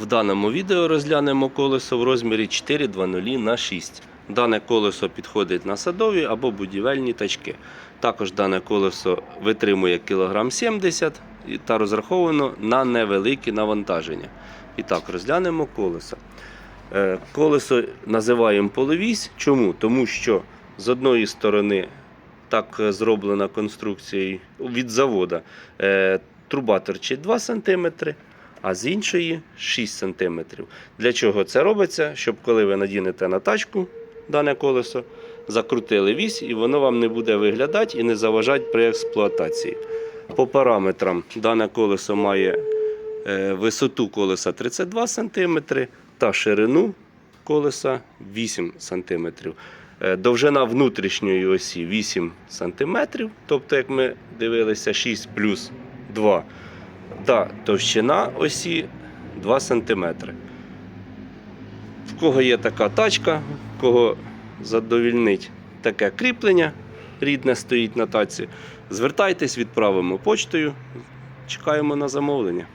В даному відео розглянемо колесо в розмірі 420 на 6. Дане колесо підходить на садові або будівельні тачки. Також дане колесо витримує кілограм 70 і- та розраховано на невеликі навантаження. І так, розглянемо колесо. Е, Колесо називаємо половісь. Чому? Тому що з одної сторони так зроблена конструкція від завода. Е, Труба торчить 2 см, а з іншої 6 см. Для чого це робиться? Щоб коли ви надінете на тачку дане колесо, закрутили вісь і воно вам не буде виглядати і не заважати при експлуатації. По параметрам дане колесо має е, висоту колеса 32 см та ширину колеса 8 см. Е, Довжина внутрішньої осі 8 см, тобто, як ми дивилися, 6 плюс 2. Та товщина осі 2 см. В кого є така тачка, кого задовільнить таке кріплення, рідне стоїть на таці, звертайтесь, відправимо почтою. Чекаємо на замовлення.